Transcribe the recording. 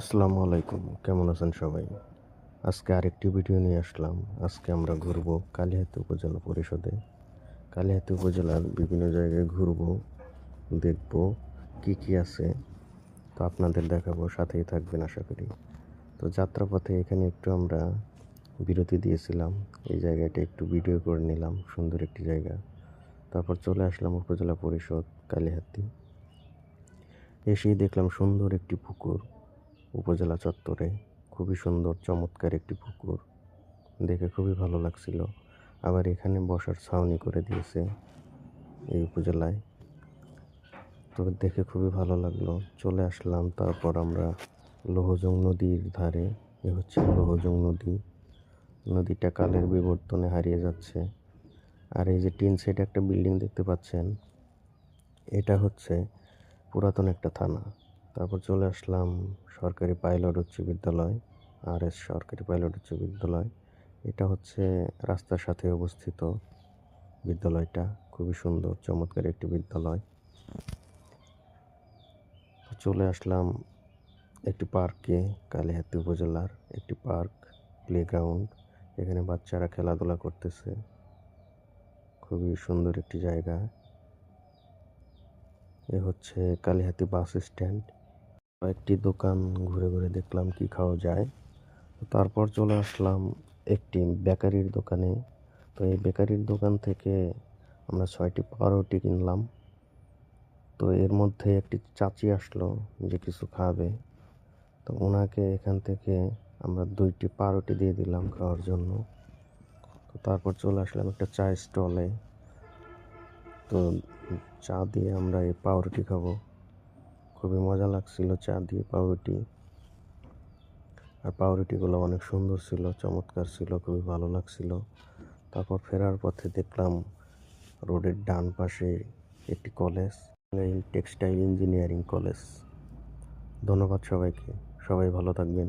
আসসালামু আলাইকুম। কেমন আছেন সবাই? আজকে আরেকটি ভিডিও নিয়ে আসলাম। আজকে আমরা ঘুরব কালিহাতি উপজেলা পরিষদে। কালিহাতি উপজেলার বিভিন্ন জায়গায় ঘুরব, দেখব কি কি আছে। তো আপনাদের দেখাবো, সাথেই থাকবেন আশা করি। তো যাত্রাপথে এখানে একটু আমরা বিরতি দিয়েছিলাম। এই জায়গাটা একটু ভিডিও করে নিলাম, সুন্দর একটি জায়গা। তারপর চলে আসলাম উপজেলা পরিষদ কালিহাতি। এসেই দেখলাম সুন্দর একটি পুকুর। উপজেলা চত্বরে খুবই সুন্দর, চমৎকার একটি পুকুর। দেখে খুবই ভালো লাগছিল। আবার এখানে বসার ছাউনি করে দিয়েছে এই উপজেলায়। তো দেখে খুবই ভালো লাগল। চলে আসলাম, তারপর আমরা লোহজং নদীর ধারে। এ হচ্ছে লোহজং নদী। নদীটা কালের বিবর্তনে হারিয়ে যাচ্ছে। আর এই যে টিন সেট একটা বিল্ডিং দেখতে পাচ্ছেন, এটা হচ্ছে পুরাতন একটা থানা। তারপর চলে আসলাম সরকারি পাইলট উচ্চ বিদ্যালয় আর এস সরকারি পাইলট উচ্চ বিদ্যালয়। এটা হচ্ছে রাস্তার সাথে অবস্থিত বিদ্যালয়টা, খুবই সুন্দর, চমৎকার একটি বিদ্যালয়। চলে আসলাম একটি পার্কে, কালিহাতি উপজেলার একটি পার্ক, প্লেগ্রাউন্ড। এখানে বাচ্চারা খেলাধুলা করতেছে। খুবই সুন্দর একটি জায়গা। এ হচ্ছে কালিহাতি বাস স্ট্যান্ড। কয়েকটি দোকান ঘুরে ঘুরে দেখলাম কি খাওয়া যায়। তারপর চলে আসলাম একটি বেকারির দোকানে। তো এই বেকারির দোকান থেকে আমরা ছয়টি পাউরুটি কিনলাম। তো এর মধ্যে একটি চাচি আসলো যে কিছু খাবে। তো ওনাকে এখান থেকে আমরা দুইটি পাউরুটি দিয়ে দিলাম খাওয়ার জন্য। তো তারপর চলে আসলাম একটা চা স্টলে। তো চা দিয়ে আমরা এই পাউরুটি খাব। খুবই মজা লাগছিল চা দিয়ে পাউরুটি। আর পাউরুটিগুলো অনেক সুন্দর ছিল, চমৎকার ছিল, খুবই ভালো লাগছিল। তারপর ফেরার পথে দেখলাম রোডের ডান পাশে একটি কলেজ টেক্সটাইল ইঞ্জিনিয়ারিং কলেজ। ধন্যবাদ সবাইকে, সবাই ভালো থাকবেন।